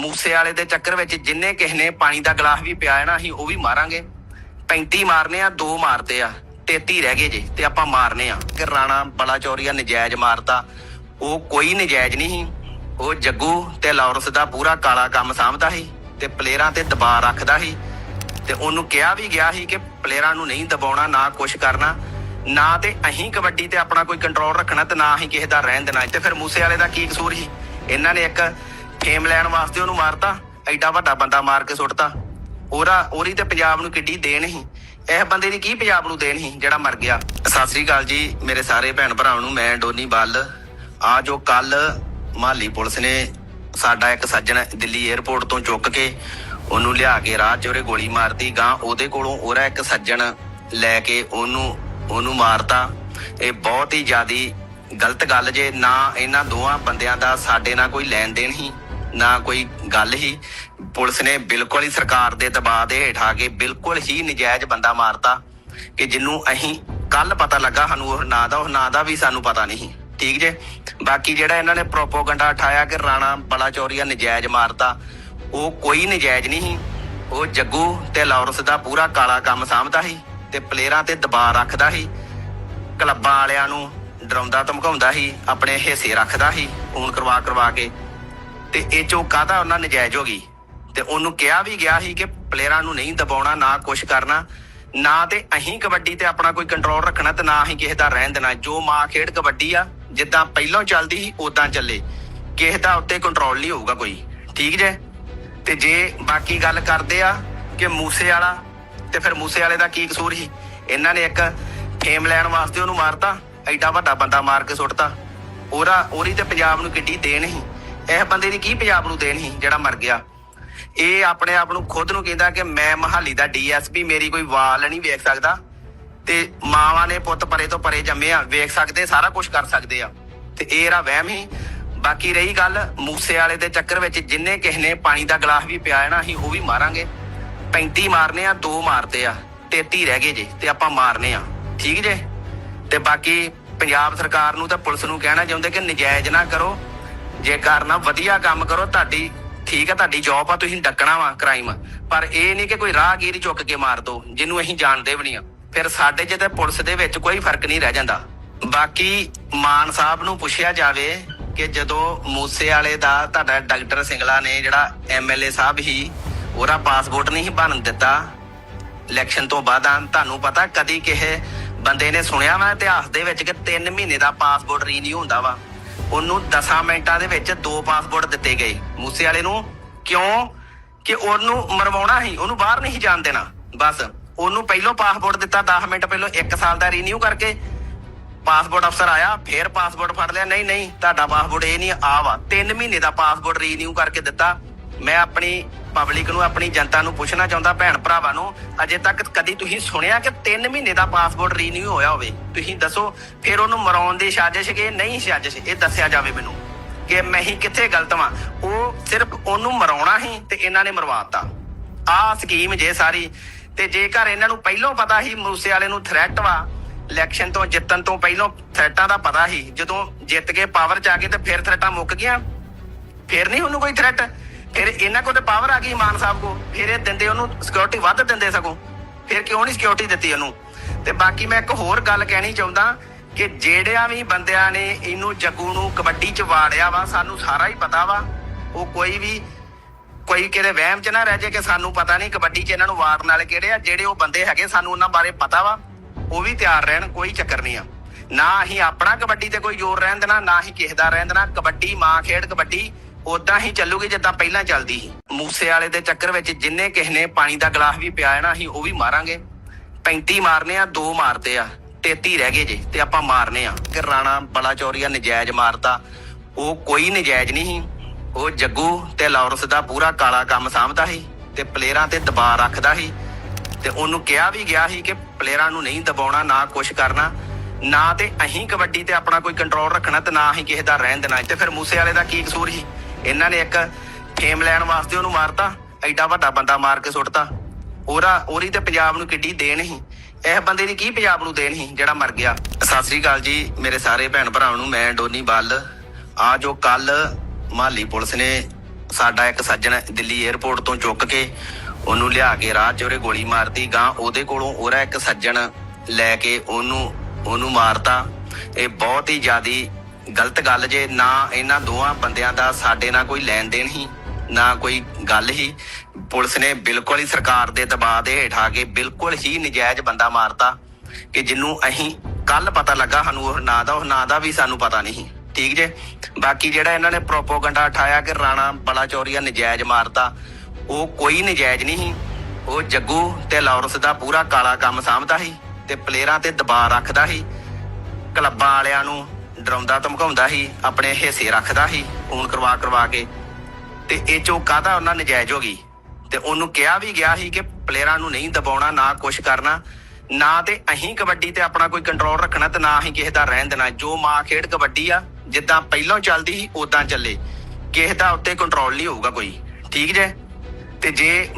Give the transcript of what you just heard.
ਮੂਸੇ ਵਾਲੇ ਦੇ ਚੱਕਰ ਵਿੱਚ ਜਿੰਨੇ ਕਿਸੇ ਨੇ ਪਾਣੀ ਦਾ ਗਲਾਸ ਵੀ ਪਿਆ ਹੈ ਨਾ, ਅਸੀਂ ਉਹ ਵੀ ਮਾਰਾਂਗੇ। 35 ਮਾਰਨੇ ਆ, ਦੋ ਮਾਰਦੇ ਆ 33 ਰਹਿ ਗਏ ਜੇ, ਤੇ ਆਪਾਂ ਮਾਰਨੇ ਆ। ਕਿ ਰਾਣਾ ਬੜਾ ਚੌਰੀਆ ਨਜਾਇਜ਼ ਮਾਰਤਾ, ਉਹ ਕੋਈ ਨਜਾਇਜ਼ ਨਹੀਂ ਉਹ ਜੱਗੂ ਤੇ ਲਾਰੈਂਸ ਦਾ ਪੂਰਾ ਕਾਲਾ ਕੰਮ ਸਾਂਭਦਾ ਸੀ ਤੇ ਪਲੇਅਰਾਂ ਤੇ ਦਬਾਅ ਰੱਖਦਾ ਸੀ। ਤੇ ਉਹਨੂੰ ਕਿਹਾ ਵੀ ਗਿਆ ਸੀ ਕਿ ਪਲੇਅਰਾਂ ਨੂੰ ਨਹੀਂ ਦਬਾਉਣਾ, ਨਾ ਕੁਛ ਕਰਨਾ। ਨਾ ਤੇ ਅਹੀਂ ਕਬੱਡੀ ਤੇ ਆਪਣਾ ਕੋਈ ਕੰਟਰੋਲ ਰੱਖਣਾ ਤੇ ਨਾ ਅਹੀਂ ਕਿਸੇ ਦਾ ਰਹਿਣ ਦੇਣਾ। ਤੇ ਫਿਰ ਮੂਸੇ ਵਾਲੇ ਦਾ ਕੀ ਕਸੂਰ ਸੀ? ਇਹਨਾਂ ਨੇ ਇੱਕ ਫੇਮ ਲੈਣ ਵਾਸਤੇ ਉਹਨੂੰ ਮਾਰਤਾ, ਐਡਾ ਵੱਡਾ ਬੰਦਾ ਮਾਰ ਕੇ ਸੁੱਟਤਾ। ਉਹਦਾ ਉਹਦੀ ਤੇ ਪੰਜਾਬ ਨੂੰ ਕਿੱਡੀ ਦੇਣ ਸੀ। ਇਹ ਬੰਦੇ ਦੀ ਕੀ ਪੰਜਾਬ ਨੂੰ ਦੇਣ ਸੀ, ਜਿਹੜਾ ਮਰ ਗਿਆ? ਸਤਿ ਸ੍ਰੀ ਅਕਾਲ ਜੀ, ਮੇਰੇ ਸਾਰੇ ਭੈਣ ਭਰਾਵਾਂ ਨੂੰ, ਮੈਂ ਡੋਨੀ ਬੱਲ। ਆ ਜੋ ਕੱਲ ਮਾਲੀ ਪੁਲਿਸ ਨੇ ਸਾਡਾ ਇੱਕ ਸੱਜਣ ਦਿੱਲੀ 에ਅਰਪੋਰਟ ਤੋਂ ਚੁੱਕ ਕੇ ਉਹਨੂੰ ਲਿਆ ਕੇ ਰਾਹ 'ਚ ਉਹਰੇ ਗੋਲੀ ਮਾਰਤੀ ਗਾਂ ਉਹਦੇ ਕੋਲੋਂ ਉਹਦਾ ਇੱਕ ਸੱਜਣ ਲੈ ਕੇ ਉਹਨੂੰ ਉਹਨੂੰ ਮਾਰਤਾ। ਇਹ ਬਹੁਤ ਹੀ ਜ਼ਿਆਦੀ ਗਲਤ ਗੱਲ ਜੇ ਨਾ ਇਹਨਾਂ ਦੋਵਾਂ ਬੰਦਿਆਂ ਦਾ ਸਾਡੇ ਨਾਲ ਕੋਈ ਲੈਣ ਦੇਣ ਹੀ ਨਾ ਕੋਈ ਗੱਲ ਹੀ। ਪੁਲਿਸ ਨੇ ਬਿਲਕੁਲ ਹੀ ਸਰਕਾਰ ਦੇ ਦਬਾਅ ਦੇ ਹੇਠ ਆ ਕੇ ਬਿਲਕੁਲ ਹੀ ਨਜਾਇਜ਼ ਬੰਦਾ ਮਾਰਤਾ ਕਿ ਜਿਹਨੂੰ ਅਸੀਂ ਕੱਲ ਪਤਾ ਲੱਗਾ, ਸਾਨੂੰ ਉਹ ਨਾਂ ਦਾ, ਉਹ ਨਾਂ ਦਾ ਵੀ ਸਾਨੂੰ ਪਤਾ ਨਹੀਂ। ਠੀਕ ਜੇ? ਬਾਕੀ ਜਿਹੜਾ ਇਹਨਾਂ ਨੇ ਪ੍ਰੋਪੋਗੰਡਾ ਉਠਾਇਆ ਕਿ ਰਾਣਾ ਬੜਾ ਚੌਰੀਆ ਨਜਾਇਜ਼ ਮਾਰਤਾ, ਉਹ ਕੋਈ ਨਜਾਇਜ਼ ਨਹੀਂ ਸੀ। ਉਹ ਜੱਗੂ ਤੇ ਲੌਰਸ ਦਾ ਪੂਰਾ ਕਾਲਾ ਕੰਮ ਸਾਂਭਦਾ ਸੀ ਤੇ ਪਲੇਅਰਾਂ ਤੇ ਦਬਾਅ ਰੱਖਦਾ ਸੀ। ਕਲੱਬਾਂ ਵਾਲਿਆਂ ਨੂੰ ਡਰਾਉਂਦਾ ਧਮਕਾਉਂਦਾ ਸੀ, ਆਪਣੇ ਹਿੱਸੇ ਰੱਖਦਾ ਸੀ ਫੋਨ ਕਰਵਾ ਕਰਵਾ ਕੇ। ਤੇ ਇਹ ਚੋਂ ਕਾਹਦਾ ਉਹਨਾਂ ਨਜਾਇਜ਼ ਹੋ ਗਈ ਤੇ ਉਹਨੂੰ ਕਿਹਾ ਵੀ ਗਿਆ ਸੀ ਕਿ ਪਲੇਅਰਾਂ ਨੂੰ ਨਹੀਂ ਦਬਾਉਣਾ, ਨਾ ਕੁਛ ਕਰਨਾ, ਨਾ ਤੇ ਅਹੀਂ ਕਬੱਡੀ ਤੇ ਆਪਣਾ ਕੋਈ ਕੰਟਰੋਲ ਰੱਖਣਾ ਤੇ ਨਾ ਅਹੀਂ ਕਿਸੇ ਦਾ ਰਹਿਣ ਦੇਣਾ। ਜੋ ਮਾਂ ਖੇਡ ਕਬੱਡੀ ਆ, ਜਿੱਦਾਂ ਪਹਿਲਾਂ ਚੱਲਦੀ ਸੀ ਉਦਾਂ ਚੱਲੇ। ਕਿਸੇ ਦਾ ਉੱਤੇ ਕੰਟਰੋਲ ਨਹੀਂ ਹੋਊਗਾ ਕੋਈ। ਠੀਕ ਜੇ? ਤੇ ਜੇ ਬਾਕੀ ਗੱਲ ਕਰਦੇ ਆ ਕਿ ਮੂਸੇ ਵਾਲਾ, ਤੇ ਫਿਰ ਮੂਸੇ ਵਾਲੇ ਦਾ ਕੀ ਕਸੂਰ ਸੀ? ਇਹਨਾਂ ਨੇ ਇੱਕ ਫੇਮ ਲੈਣ ਵਾਸਤੇ ਉਹਨੂੰ ਮਾਰਤਾ, ਐਡਾ ਵੱਡਾ ਬੰਦਾ ਮਾਰ ਕੇ ਸੁੱਟਤਾ। ਉਹਦਾ ਉਹਦੀ ਤੇ ਪੰਜਾਬ ਨੂੰ ਕਿੱਡੀ ਦੇਣ ਸੀ। ਇਹ ਬੰਦੇ ਦੀ ਕੀ ਪੰਜਾਬ ਨੂੰ ਦੇਣ ਸੀ ਜਿਹੜਾ ਮਰ ਗਿਆ? ਇਹ ਆਪਣੇ ਆਪ ਨੂੰ ਖੁਦ ਨੂੰ ਕਹਿੰਦਾ ਕਿ ਮੈਂ ਮਹਾਲੀ ਦਾ ਡੀਐਸਪੀ, ਮੇਰੀ ਕੋਈ ਵਾਲ ਨਹੀਂ ਵੇਖ ਸਕਦਾ ਤੇ ਮਾਵਾਂ ਨੇ ਪੁੱਤ ਪਰੇ ਤੋਂ ਪਰੇ ਜੰਮੇ ਆ, ਵੇਖ ਸਕਦੇ, ਸਾਰਾ ਕੁਝ ਕਰ ਸਕਦੇ ਆ। ਤੇ ਇਹ ਇਹਦਾ ਵਹਿਮ ਹੀ ਬਾਕੀ ਰਹੀ ਗੱਲ, ਮੂਸੇ ਵਾਲੇ ਦੇ ਚੱਕਰ ਵਿੱਚ ਜਿੰਨੇ ਕਿਸੇ ਨੇ ਪਾਣੀ ਦਾ ਗਲਾਸ ਵੀ ਪਿਆ ਨਾ, ਅਸੀਂ ਉਹ ਵੀ ਮਾਰਾਂਗੇ। 35 ਮਾਰਨੇ ਆ, ਦੋ ਮਾਰਦੇ ਆ 33 ਰਹਿ ਗਏ ਜੇ, ਤੇ ਆਪਾਂ ਮਾਰਨੇ ਆ। ਠੀਕ ਜੇ? ਤੇ ਬਾਕੀ ਪੰਜਾਬ ਸਰਕਾਰ ਨੂੰ ਤਾਂ ਪੁਲਿਸ ਨੂੰ ਕਹਿਣਾ ਚਾਹੁੰਦੇ ਕਿ ਨਜਾਇਜ਼ ਨਾ ਕਰੋ। ਜੇ ਕਰਨਾ, ਵਧੀਆ ਕੰਮ ਕਰੋ, ਤੁਹਾਡੀ ਠੀਕ ਆ, ਤੁਹਾਡੀ ਜੌਬ ਆ, ਤੁਸੀਂ ਡੱਕਣਾ ਵਾ ਕ੍ਰਾਈਮ ਪਰ ਇਹ ਨਹੀਂ ਕਿ ਕੋਈ ਰਾਹਗੀਰ ਹੀ ਚੁੱਕ ਕੇ ਮਾਰ ਦੋ, ਜਿਹਨੂੰ ਅਸੀਂ ਜਾਣਦੇ ਵੀ ਨਹੀਂ ਆ। ਫਿਰ ਸਾਡੇ ਚ ਪੁਲਿਸ ਦੇ ਵਿੱਚ ਕੋਈ ਫ਼ਰਕ ਨਹੀਂ ਰਹਿ ਜਾਂਦਾ। ਬਾਕੀ ਮਾਨ ਸਾਹਿਬ ਨੂੰ ਪੁੱਛਿਆ ਜਾਵੇ ਕਿ ਜਦੋਂ ਮੂਸੇ ਵਾਲੇ ਦਾ ਤੁਹਾਡਾ ਡਾਕਟਰ ਸਿੰਗਲਾ ਨੇ ਜਿਹੜਾ ਐਮਐਲਏ ਸਾਹਿਬ ਹੀ, ਉਹਦਾ ਪਾਸਪੋਰਟ ਨਹੀਂ ਸੀ ਬਣਨ ਦਿੱਤਾ ਇਲੈਕਸ਼ਨ ਤੋਂ ਬਾਅਦ ਤੁਹਾਨੂੰ ਪਤਾ ਕਦੀ ਕਿਸੇ ਬੰਦੇ ਨੇ ਸੁਣਿਆ ਵਾ ਇਤਿਹਾਸ ਦੇ ਵਿੱਚ ਕਿ 3 ਮਹੀਨੇ ਦਾ ਪਾਸਪੋਰਟ ਰੀਨਿਊ ਹੁੰਦਾ ਵਾ। ਉਹਨੂੰ 10 ਮਿੰਟਾਂ ਦੇ ਵਿੱਚ ਦੋ ਪਾਸਪੋਰਟ ਦਿੱਤੇ ਗਏ। ਮੂਸੇ ਵਾਲੇ ਨੂੰ ਕਿਉਂ? ਕਿ ਉਹਨੂੰ ਮਰਵਾਉਣਾ ਹੀ ਉਹਨੂੰ ਬਾਹਰ ਨਹੀਂ ਜਾਣ ਦੇਣਾ। ਬਸ, ਉਹਨੂੰ ਪਹਿਲੋਂ ਪਾਸਪੋਰਟ ਦਿੱਤਾ 10 ਮਿੰਟ ਪਹਿਲੋਂ 1 ਸਾਲ ਦਾ ਰੀਨਿਊ ਕਰਕੇ ਪਾਸਪੋਰਟ ਅਫਸਰ ਆਇਆ, ਫੇਰ ਪਾਸਪੋਰਟ ਫੜ ਲਿਆ। ਨਹੀਂ ਨਹੀਂ, ਤੁਹਾਡਾ ਪਾਸਪੋਰਟ ਇਹ ਨਹੀਂ ਆ ਵਾ। 3 ਮਹੀਨੇ ਦਾ ਪਾਸਪੋਰਟ ਰੀਨਿਊ ਕਰਕੇ ਦਿੱਤਾ। ਮੈਂ ਆਪਣੀ ਪਬਲਿਕ ਨੂੰ, ਆਪਣੀ ਜਨਤਾ ਨੂੰ ਪੁੱਛਣਾ ਚਾਹੁੰਦਾ, ਭੈਣ ਭਰਾਵਾਂ ਨੂੰ, ਅਜੇ ਤੱਕ ਕਦੀ ਤੁਸੀਂ ਸੁਣਿਆ ਕਿ 3 ਮਹੀਨੇ ਦਾ ਪਾਸਪੋਰਟ ਰੀਨਿਊ ਹੋਇਆ ਹੋਵੇ? ਤੁਸੀਂ ਦੱਸੋ, ਫਿਰ ਉਹਨੂੰ ਮਰਾਉਣ ਦੀ ਸਾਜ਼ਿਸ਼ ਕਿ ਨਹੀਂ ਸਾਜ਼ਿਸ਼? ਇਹ ਦੱਸਿਆ ਜਾਵੇ ਮੈਨੂੰ ਕਿ ਮੈਂ ਹੀ ਕਿੱਥੇ ਗਲਤ ਵਾਂ? ਉਹ ਸਿਰਫ ਉਹਨੂੰ ਮਰਾਉਣਾ ਹੀ ਤੇ ਇਹਨਾਂ ਨੇ ਮਰਵਾਤਾ। ਆ ਸਕੀਮ ਜੇ ਸਾਰੀ, ਤੇ ਜੇਕਰ ਇਹਨਾਂ ਨੂੰ ਪਹਿਲਾਂ ਪਤਾ ਸੀ ਮੂਸੇ ਵਾਲੇ ਨੂੰ ਥ੍ਰੈਟ ਵਾ ਇਲੈਕਸ਼ਨ ਤੋਂ ਜਿੱਤਣ ਤੋਂ ਪਹਿਲਾਂ ਥ੍ਰੈਟਾਂ ਦਾ ਪਤਾ ਸੀ ਜਦੋਂ ਜਿੱਤ ਕੇ ਪਾਵਰ ਚ ਆ ਗਏ ਤੇ ਫਿਰ ਥ੍ਰੈਟਾਂ ਮੁੱਕ ਗਈਆਂ। ਫਿਰ ਨਹੀਂ ਉਹਨੂੰ ਕੋਈ ਥ੍ਰੈਟ ਫਿਰ ਇਹਨਾਂ ਕੋਲ ਤੇ ਪਾਵਰ ਆ ਗਈ ਮਾਨ ਸਾਹਿਬ ਕੋ ਫਿਰ ਇਹ ਦਿੰਦੇ ਉਹਨੂੰ ਸਿਕਿਉਰਿਟੀ ਵੱਧ ਦਿੰਦੇ ਸਗੋਂ। ਫਿਰ ਕਿਉਂ ਨਹੀਂ ਸਿਕਿਉਰਿਟੀ ਦਿੱਤੀ ਉਹਨੂੰ? ਤੇ ਬਾਕੀ ਮੈਂ ਇੱਕ ਹੋਰ ਗੱਲ ਕਹਿਣੀ ਚਾਹੁੰਦਾ ਕਿ ਜਿਹੜਿਆਂ ਵੀ ਬੰਦਿਆਂ ਨੇ ਇਹਨੂੰ ਜੱਗੂ ਨੂੰ ਕਬੱਡੀ ਚ ਵਾੜਿਆ ਵਾ, ਸਾਨੂੰ ਸਾਰਾ ਹੀ ਪਤਾ ਵਾ। ਉਹ ਕੋਈ ਵੀ, ਕੋਈ ਕਿਤੇ ਵਹਿਮ ਚ ਨਾ ਰਹਿ ਜਾਏ ਕਿ ਸਾਨੂੰ ਪਤਾ ਨਹੀਂ ਕਬੱਡੀ ਚ ਇਹਨਾਂ ਨੂੰ ਵਾਰਨ ਵਾਲੇ ਕਿਹੜੇ ਆ। ਜਿਹੜੇ ਉਹ ਬੰਦੇ ਹੈਗੇ, ਸਾਨੂੰ ਉਹਨਾਂ ਬਾਰੇ ਪਤਾ ਵਾ। ਉਹ ਵੀ ਤਿਆਰ ਰਹਿਣ, ਕੋਈ ਚੱਕਰ ਨਹੀਂ ਆ। ਨਾ ਅਸੀਂ ਆਪਣਾ ਕਬੱਡੀ ਤੇ ਕੋਈ ਜ਼ੋਰ ਰਹਿਣ ਦੇਣਾ, ਨਾ ਹੀ ਕਿਸੇ ਦਾ ਰਹਿਣ ਦੇਣਾ। ਕਬੱਡੀ, ਮਾਂ ਖੇਡ ਕਬੱਡੀ ਉਦਾਂ ਹੀ ਚੱਲੂਗੀ ਜਿੱਦਾਂ ਪਹਿਲਾਂ ਚੱਲਦੀ ਸੀ। ਮੂਸੇ ਵਾਲੇ ਦੇ ਚੱਕਰ ਵਿੱਚ ਜਿੰਨੇ ਕਿਸੇ ਨੇ ਪਾਣੀ ਦਾ ਗਲਾਸ ਵੀ ਪਿਆ ਹੈ ਨਾ, ਅਸੀਂ ਉਹ ਵੀ ਮਾਰਾਂਗੇ। 35 ਮਾਰਨੇ ਆ, ਦੋ ਮਾਰਦੇ ਆ। 33 ਰਹਿ ਗਏ ਜੇ, ਤੇ ਆਪਾਂ ਮਾਰਨੇ ਆ। ਕਿ ਰਾਣਾ ਬੜਾ ਚੌਰੀਆ ਨਜਾਇਜ਼ ਮਾਰਤਾ ਉਹ ਕੋਈ ਨਜਾਇਜ਼ ਨਹੀਂ ਸੀ। ਉਹ ਜੱਗੂ ਤੇ ਲਾਰੈਂਸ ਦਾ ਪੂਰਾ ਕਾਲਾ ਕੰਮ ਸਾਂਭਦਾ ਸੀ ਤੇ ਪਲੇਅਰਾਂ ਤੇ ਦਬਾਅ ਰੱਖਦਾ ਸੀ। ਤੇ ਉਹਨੂੰ ਕਿਹਾ ਵੀ ਗਿਆ ਸੀ ਕਿ ਪਲੇਅਰਾਂ ਨੂੰ ਨਹੀਂ ਦਬਾਉਣਾ, ਨਾ ਕੁਛ ਕਰਨਾ। ਨਾ ਤੇ ਅਹੀਂ ਕਬੱਡੀ ਤੇ ਆਪਣਾ ਕੋਈ ਕੰਟਰੋਲ ਰੱਖਣਾ ਤੇ ਨਾ ਅਹੀਂ ਕਿਸੇ ਦਾ ਰਹਿਣ ਦੇਣਾ। ਤੇ ਫਿਰ ਮੂਸੇ ਵਾਲੇ ਦਾ ਕੀ ਕਸੂਰ ਸੀ? ਇਹਨਾਂ ਨੇ ਇੱਕ ਫੇਮ ਲੈਣ ਵਾਸਤੇ ਉਹਨੂੰ ਮਾਰਤਾ, ਐਡਾ ਵੱਡਾ ਬੰਦਾ ਮਾਰ ਕੇ ਸੁੱਟਤਾ। ਉਹਦਾ ਉਹਦੀ ਤੇ ਪੰਜਾਬ ਨੂੰ ਕਿੱਡੀ ਦੇਣ ਸੀ। ਇਹ ਬੰਦੇ ਦੀ ਕੀ ਪੰਜਾਬ ਨੂੰ ਦੇਣ ਸੀ, ਜਿਹੜਾ ਮਰ ਗਿਆ? ਸਤਿ ਸ੍ਰੀ ਅਕਾਲ ਜੀ, ਮੇਰੇ ਸਾਰੇ ਭੈਣ ਭਰਾਵਾਂ ਨੂੰ, ਮੈਂ ਡੋਨੀ ਬੱਲ। ਆ ਜੋ ਕੱਲ ਮਾਲੀ ਪੁਲਿਸ ਨੇ ਸਾਡਾ ਇੱਕ ਸੱਜਣ ਦਿੱਲੀ 에ਅਰਪੋਰਟ ਤੋਂ ਚੁੱਕ ਕੇ ਉਹਨੂੰ ਲਿਆ ਕੇ ਰਾਹ 'ਚ ਉਹਰੇ ਗੋਲੀ ਮਾਰਤੀ ਗਾਂ ਉਹਦੇ ਕੋਲੋਂ ਉਹਦਾ ਇੱਕ ਸੱਜਣ ਲੈ ਕੇ ਉਹਨੂੰ ਉਹਨੂੰ ਮਾਰਤਾ। ਇਹ ਬਹੁਤ ਹੀ ਜ਼ਿਆਦੀ ਗਲਤ ਗੱਲ ਜੇ ਨਾ ਇਹਨਾਂ ਦੋਵਾਂ ਬੰਦਿਆਂ ਦਾ ਸਾਡੇ ਨਾਲ ਕੋਈ ਲੈਣ ਦੇਣ ਹੀ, ਨਾ ਕੋਈ ਗੱਲ ਹੀ। ਪੁਲਿਸ ਨੇ ਬਿਲਕੁਲ ਹੀ ਸਰਕਾਰ ਦੇ ਦਬਾਅ ਦੇ ਹੇਠ ਆ ਕੇ ਬਿਲਕੁਲ ਹੀ ਨਜਾਇਜ਼ ਬੰਦਾ ਮਾਰਤਾ ਕਿ ਜਿਹਨੂੰ ਅਸੀਂ ਕੱਲ ਪਤਾ ਲੱਗਾ ਸਾਨੂੰ ਉਹ ਨਾਂ ਦਾ, ਉਹ ਨਾਂ ਦਾ ਵੀ ਸਾਨੂੰ ਪਤਾ ਨਹੀਂ। ਠੀਕ ਜੇ? ਬਾਕੀ ਜਿਹੜਾ ਇਹਨਾਂ ਨੇ ਪ੍ਰੋਪੋਗੰਡਾ ਉਠਾਇਆ ਕਿ ਰਾਣਾ ਬੜਾ ਚੌਰੀਆ ਨਜਾਇਜ਼ ਮਾਰਤਾ, ਉਹ ਕੋਈ ਨਜਾਇਜ਼ ਨਹੀਂ ਸੀ। ਉਹ ਜੱਗੂ ਤੇ ਲਾਰੈਂਸ ਦਾ ਪੂਰਾ ਕਾਲਾ ਕੰਮ ਸਾਂਭਦਾ ਸੀ ਤੇ ਪਲੇਅਰਾਂ ਤੇ ਦਬਾਅ ਰੱਖਦਾ ਸੀ। ਕਲੱਬਾਂ ਵਾਲਿਆਂ ਨੂੰ ਡਰਾਉਂਦਾ, ਧਮਕਾਉਂਦਾ ਸੀ, ਆਪਣੇ ਹਿੱਸੇ ਰੱਖਦਾ ਸੀ, ਫੋਨ ਕਰਵਾ ਕਰਵਾ ਕੇ। ਤੇ ਇਹ ਚੋਂ ਕਾਹਦਾ ਉਹਨਾਂ ਨਜਾਇਜ਼ ਹੋ ਗਈ। ਤੇ ਉਹਨੂੰ ਕਿਹਾ ਵੀ ਗਿਆ ਸੀ ਕਿ ਪਲੇਅਰਾਂ ਨੂੰ ਨਹੀਂ ਦਬਾਉਣਾ, ਨਾ ਕੁਛ ਕਰਨਾ। ਨਾ ਤੇ ਅਹੀਂ ਕਬੱਡੀ ਤੇ ਆਪਣਾ ਕੋਈ ਕੰਟਰੋਲ ਰੱਖਣਾ ਤੇ ਨਾ ਹੀ ਕਿਸੇ ਦਾ ਰਹਿਣ ਦੇਣਾ। ਜੋ ਮਾਂ ਖੇਡ ਕਬੱਡੀ ਆ, ਜਿੱਦਾਂ ਪਹਿਲਾਂ ਚੱਲਦੀ ਸੀ ਉਦਾਂ ਚੱਲੇ। ਕਿਸੇ ਦਾ ਉੱਤੇ ਕੰਟਰੋਲ ਨਹੀਂ ਹੋਊਗਾ ਕੋਈ। ਠੀਕ ਜੇ? ਤੇ ਜੇ